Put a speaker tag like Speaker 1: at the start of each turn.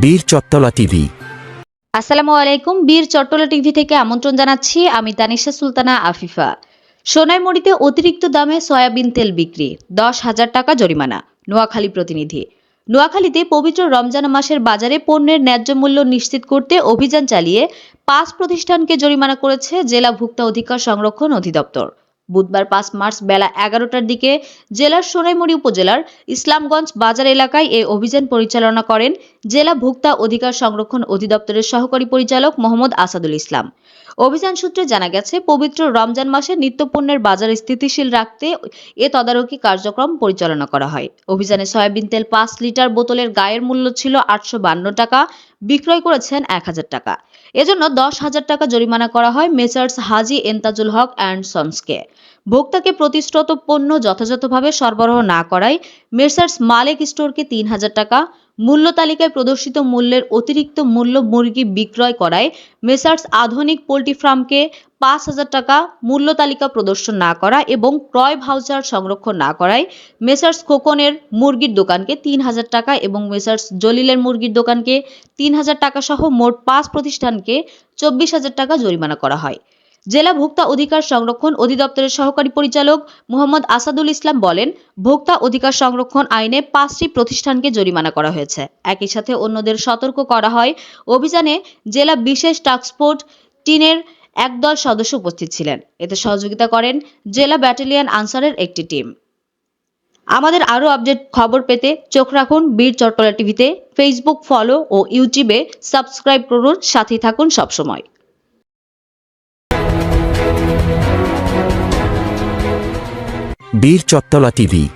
Speaker 1: বীর চত্তলা টিভি।
Speaker 2: আসসালামু আলাইকুম, বীর চট্টলা টিভি থেকে আমন্ত্রণ জানাচ্ছি আমি তানিশা সুলতানা আফিফা। সোনাইমুড়িতে অতিরিক্ত দামে সয়াবিন তেল বিক্রি, দশ হাজার টাকা জরিমানা, নোয়াখালী প্রতিনিধি। নোয়াখালীতে পবিত্র রমজান মাসের বাজারে পণ্যের ন্যায্য মূল্য নিশ্চিত করতে অভিযান চালিয়ে পাঁচ প্রতিষ্ঠানকে জরিমানা করেছে জেলা ভোক্তা অধিকার সংরক্ষণ অধিদপ্তর। বুধবার পাঁচ মার্চ বেলা এগারোটার দিকে জেলার সোনাইমুড়ি উপজেলার ইসলামগঞ্জ বাজার এলাকায় এই অভিযান পরিচালনা করেন জেলা ভোক্তা অধিকার সংরক্ষণ অধিদপ্তরের সহকারী পরিচালক মোহাম্মদ আসাদুল ইসলাম। অভিযান সূত্রে জানা গেছে, পবিত্র রমজান মাসে নিত্যপণ্যের বাজার স্থিতিশীল রাখতে এ তদারকি কার্যক্রম পরিচালনা করা হয়। অভিযানে সয়াবিন তেল পাঁচ লিটার, বোতলের গায়ের মূল্য ছিল আটশো টাকা বিক্রয় করেছেন এক হাজার টাকা। এজন্য দশ হাজার টাকা জরিমানা করা হয় messrs Haji Entajul Haque and সন্সকে। ভোক্তাকে প্রতিশ্রুত পণ্য যথাযথভাবে সরবরাহ না করায় মেসার্স মালেক স্টোরকে তিন হাজার টাকা মূল্য তালিকায় প্রদর্শিত মূল্যের অতিরিক্ত মূল্য মুরগি বিক্রয় করায় মেসার্স আধুনিক পোল্ট্রি ফার্মকে পাঁচ হাজার টাকা মূল্য তালিকা প্রদর্শন না করা এবং ক্রয় ভাউচার সংরক্ষণ না করায় মেসার্স খোকনের মুরগির দোকানকে তিন হাজার টাকা এবং মেসার্স জলিলের মুরগির দোকানকে তিন হাজার টাকা সহ মোট পাঁচ প্রতিষ্ঠানকে চব্বিশ হাজার টাকা জরিমানা করা হয়। জেলা ভোক্তা অধিকার সংরক্ষণ অধিদপ্তরের সহকারী পরিচালক মোহাম্মদ আসাদুল ইসলাম বলেন, ভোক্তা অধিকার সংরক্ষণ আইনে পাঁচটি প্রতিষ্ঠানকে জরিমানা করা হয়েছে। একই সাথে অন্যদের সতর্ক করা হয়। অভিযানে জেলা বিশেষ টাস্কফোর্স টিনের একদল সদস্য উপস্থিত ছিলেন। এতে সহযোগিতা করেন জেলা ব্যাটালিয়ন আনসারের একটি টিম। আমাদের আরও আপডেট খবর পেতে চোখ রাখুন বীর চট্টলা টিভিতে। ফেসবুক ফলো ও ইউটিউবে সাবস্ক্রাইব করুন। সাথেই থাকুন সবসময়।
Speaker 1: বীর চত্তলা টিভি।